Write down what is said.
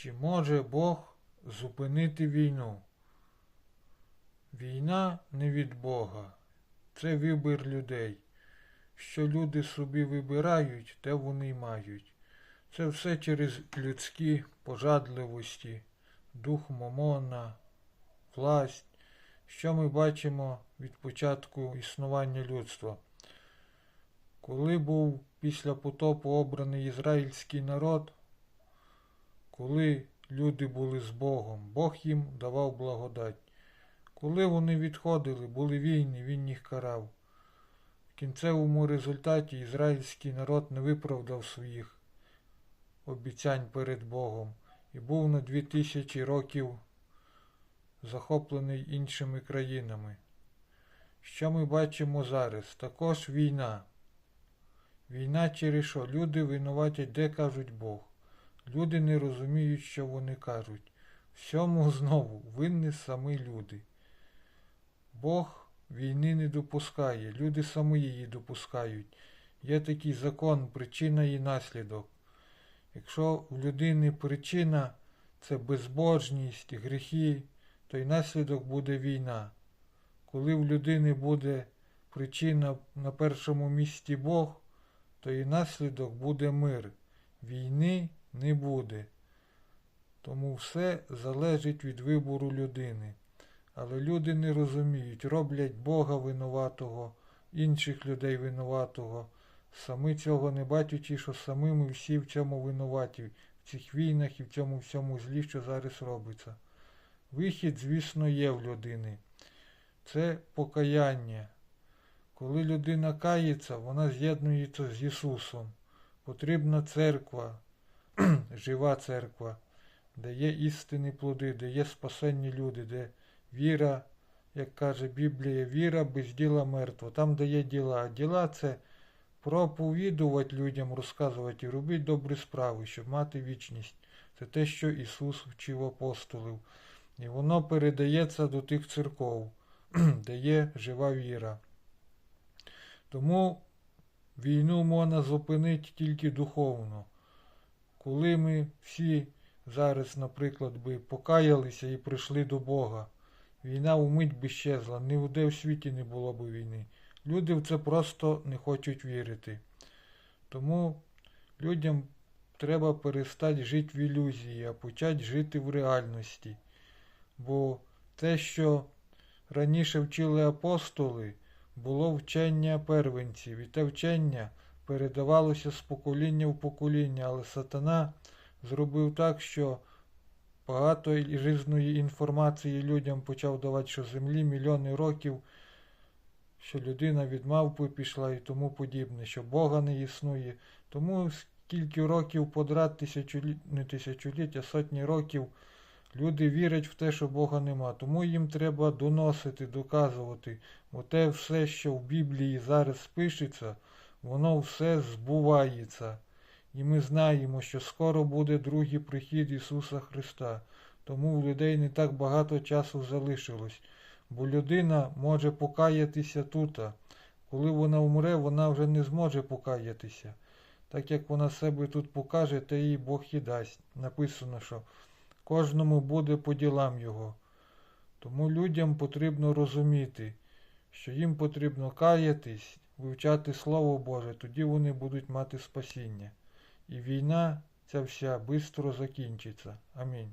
Чи може Бог зупинити війну? Війна не від Бога. Це вибір людей. Що люди собі вибирають, те вони й мають. Це все через людські пожадливості, дух Момона, власть, що ми бачимо від початку існування людства. Коли був після потопу обраний ізраїльський народ, коли люди були з Богом, Бог їм давав благодать. Коли вони відходили, були війни, він їх карав. В кінцевому результаті ізраїльський народ не виправдав своїх обіцянь перед Богом і був на дві тисячі років захоплений іншими країнами. Що ми бачимо зараз? Також війна. Війна через що? Люди винуватять, де кажуть Бог. Люди не розуміють, що вони кажуть. Всьому знову винні самі люди. Бог війни не допускає, люди самі її допускають. Є такий закон, причина і наслідок. Якщо в людини причина це безбожність, гріхи, то й наслідок буде війна. Коли в людини буде причина на першому місці Бог, то і наслідок буде мир. Війни не буде. Тому все залежить від вибору людини. Але люди не розуміють, роблять Бога винуватого, інших людей винуватого, самі цього не бачачи, що самими всі в цьому винуваті, в цих війнах і в цьому всьому злі, що зараз робиться. Вихід, звісно, є в людини. Це покаяння. Коли людина кається, вона з'єднується з Ісусом. Потрібна церква, жива церква, де є істинні плоди, де є спасенні люди, де віра, як каже Біблія, віра без діла мертва. Там, де є діла. А діла це проповідувати людям, розказувати і робити добрі справи, щоб мати вічність. Це те, що Ісус вчив апостолів. І воно передається до тих церков, де є жива віра. Тому війну можна зупинити тільки духовно. Коли ми всі зараз, наприклад, би покаялися і прийшли до Бога, війна вмить би щезла, ніде в світі не було б війни. Люди в це просто не хочуть вірити. Тому людям треба перестати жити в ілюзії, а почати жити в реальності. Бо те, що раніше вчили апостоли, було вчення первенців, і те вчення передавалося з покоління в покоління, але сатана зробив так, що багато різної інформації людям почав давати, що землі мільйони років, що людина від мавпи пішла і тому подібне, що Бога не існує. Тому скільки років подряд, тисячоліт, не тисячоліть, а сотні років люди вірять в те, що Бога нема. Тому їм треба доносити, доказувати. Бо те все, що в Біблії зараз пишеться, воно все збувається. І ми знаємо, що скоро буде другий прихід Ісуса Христа. Тому в людей не так багато часу залишилось. Бо людина може покаятися тут. Коли вона вмре, вона вже не зможе покаятися. Так як вона себе тут покаже, те їй Бог і дасть. Написано, що кожному буде по ділам його. Тому людям потрібно розуміти, що їм потрібно каятись, вивчати Слово Боже, тоді вони будуть мати спасіння. І війна ця вся швидко закінчиться. Амінь.